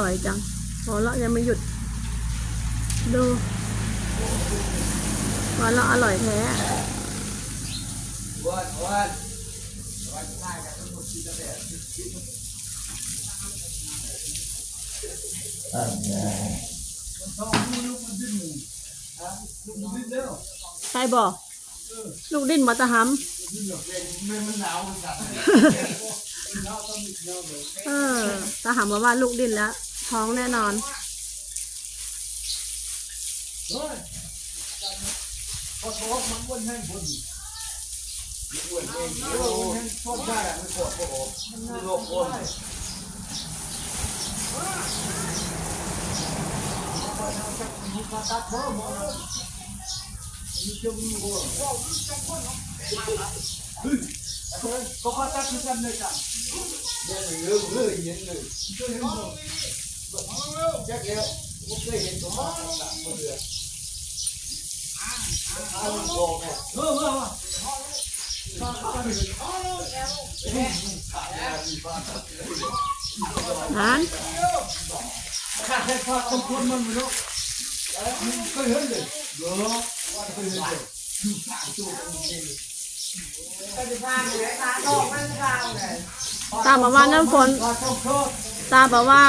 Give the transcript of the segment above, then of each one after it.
ร่อยจังหัวเราะยังไม่หยุด ดูหัวเราะอร่อยแท้วันวันใครบอก ลูกดิ้นมาตะหำ เออตาหำมาว่าลูกดิ้นแล้ว ท้องแน่นอน พอท้องมันวนแห้งพอดีวนเองโอ้แห้งชอบได้มันปวดโอ้โหมันโรคอ้วนก็พัดตัดคือกันเลย กันยังเรื่องเลยยังเลยแจ็คแล้วผมเคยเห็นตัวมาตัดมาเดือดเอาโง่แม่เออเออนั้นข้าให้พาต้องคนมันไม่ ตาบอกว่าน้ำฝน ตาบอกว่า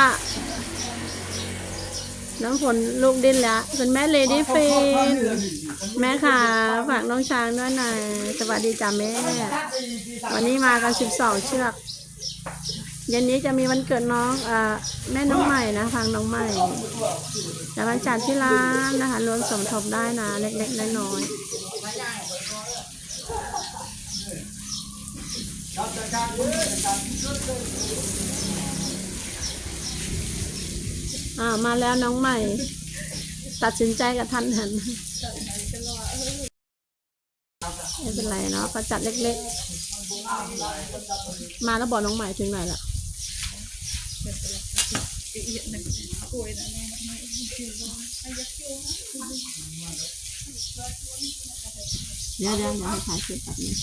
น้ำฝนลูกดิ้นแล้วคุณแม่เลดี้ฟินแม่ค่ะ ฝากน้องช้างด้วยหน่อยสวัสดีจ้าแม่ วันนี้มากันสิบสองเชือกเย็นนี้จะมีวันเกิดน้องอแม่น้องใหม่นะฟังน้องใหม่จะมาจัดที่ร้านนะคะรวมสมทบได้นะ เล็กๆน้อยๆ อ่ามาแล้วน้องใหม่ ตัดสินใจกับทันหันไม่เป็นไรเนาะก็จัดเล็กๆ มาแล้วบอกน้องใหม่ถึงไหนละเดี๋ยวเดี๋ยวเดี๋ยวให้ถ่ายคลิปแบบนี้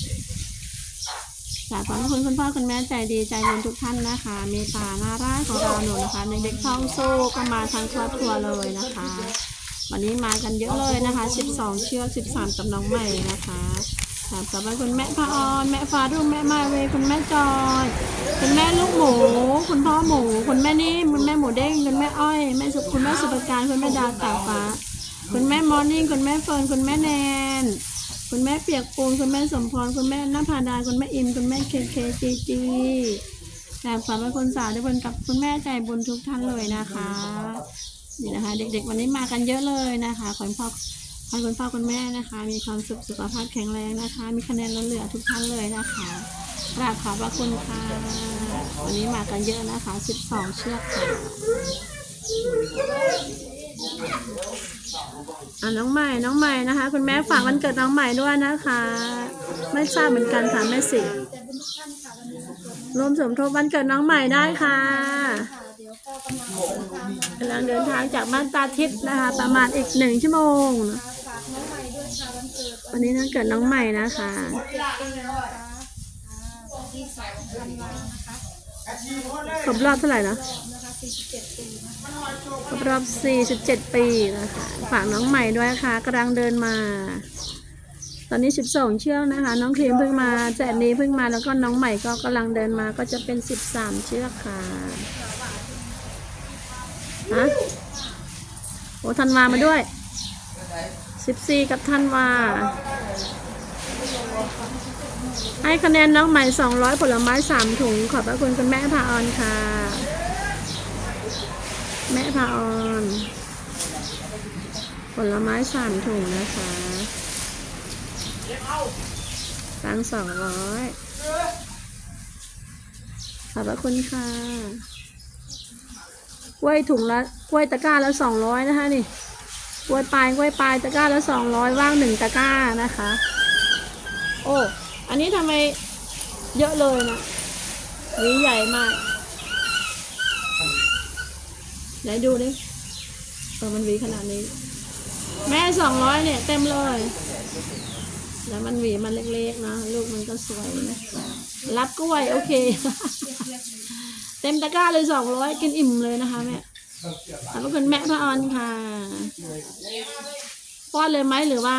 กราบขอบคุณคุณพ่อคุณแม่ใจดีใจบุญทุกท่านนะคะ เมตตาน่ารักของเราหนูนะคะเด็กๆท่องสู้ก็มาทั้งครอบครัวเลยนะคะ วันนี้มากันเยอะเลยนะคะ 12 เชือก 13กับน้องใหม่นะคะถามสำหรับคุณแม่พาออนแม่ฟ้ารุ่งแม่มาเวคุณแม่จอยคุณแม่ลูกหมู คุณพ่อหมู คุณแม่นิ่มคุณแม่หมูเด้งคุณแม่อ้อยแม่สุคุณแม่สุปการคุณแม่ดาวตาฟ้า คุณแม่มอร์นิ่งคุณแม่เฟิร์นคุณแม่แนน คุณแม่เปียกปูนคุณแม่สมพรคุณแม่นภาดาคุณแม่อิมคุณแม่เคเคจีจีแถมสำหรับคุณสาวด้วยบนกับคุณแม่ใจบุญทุกท่านเลยนะคะนี่นะคะ เด็กๆวันนี้มากันเยอะเลยนะคะขอให้พ่อขอให้คุณพ่อคุณแม่นะคะ มีความสุขสุขภาพแข็งแรงนะคะ มีคะแนนล้นเหลือทุกท่านเลยนะคะกราบขอบพระคุณค่ะวันนี้มากันเยอะนะคะ 12 เชือกค่ะ อะน้องใหม่น้องใหม่นะคะ คุณแม่ฝากวันเกิดน้องใหม่ด้วยนะคะ ไม่ทราบเหมือนกันค่ะแม่สิรวมสมทบวันเกิดน้องใหม่ได้ค่ะกำลังเดินทางจากบ้านตาทิพย์นะคะ ประมาณอีกหนึ่งชั่วโมงวันนี้นั่นเกิดน้องใหม่นะคะ ครบรอบเท่าไหร่นะครบรอบ 47 ปีนะคะฝากน้องใหม่ด้วยค่ะกำลังเดินมา ตอนนี้ 12 เชือกนะคะ น้องครีมเพิ่งมาแจนนี้เพิ่งมาแล้วก็น้องใหม่ก็กำลังเดินมาก็จะเป็น 13 เชือกค่ะฮะโอ้ธันวามาด้วยสิบสี่กับธันวา ให้คะแนนน้องใหม่สองร้อยผลไม้สามถุง ขอบพระคุณคุณแม่พาออนค่ะ แม่พาออน ผลไม้สามถุงนะคะตังสองร้อยขอบพระคุณค่ะกล้วยถุงละกล้วยตะกร้าละสองร้อยนะคะนี่กล้วยปลายกล้วยปลายตะกร้าละสองร้อยว่างหนึ่งตะกร้านะคะ โอ้ อันนี้ทำไมเยอะเลยนะหวีใหญ่มาก ไหนดูดิเออมันหวีขนาดนี้ แม่สองร้อยเนี่ย เต็มเลย แล้วมันหวีมันเล็กๆนะลูกมันก็สวยนะรับกล้วยโอเค เต็มตะกร้าเลยสองร้อยกินอิ่มเลยนะคะแม่ขอบคุณแม่พระออนค่ะ ป้อนเลยไหมหรือว่า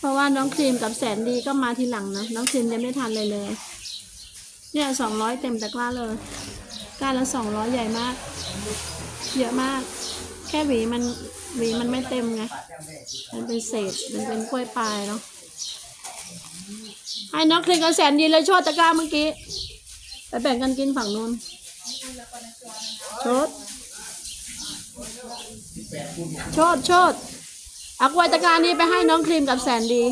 เพราะว่าน้องครีมกับแสนดีก็มาทีหลังนะ น้องครีมยังไม่ทันเลยเลย เนี่ยสองร้อยเต็มตะกร้าเลยก้านละสองร้อยใหญ่มาก เยอะมาก แค่หวีมันหวีมันไม่เต็มไง มันเป็นเศษ มันเป็นกล้วยปลายเนาะให้น้องครีมกับแสนดีเลยชดตะกร้าเมื่อกี้ ไปแบ่งกันกินฝั่งนู้นชดชดชด อากล้วยตะกร้านี้ไปให้น้องครีมกับแสนดี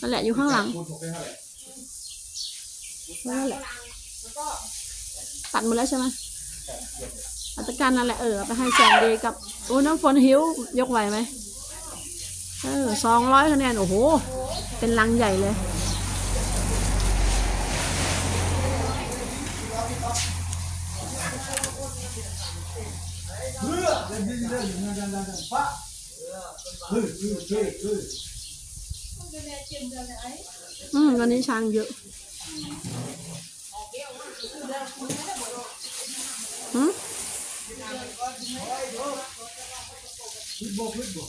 นั่นแหละอยู่ข้างหลังนั่นแหละตัดหมดแล้วใช่ไหมอัตการนั่นแหละเออเอาไปให้แสนดีกับโอ้น้องฝนหิวยกไหวไหมเออสองร้อยคะแนนโอ้โห เป็นลังใหญ่เลย เพื่อเดินดินเดินเดินเดินเดินปะเฮ้ยเฮ้ยเฮ้ยเฮ้ยอืมวันนี้ช้างเยอะหืมพิษบ่พิษบ่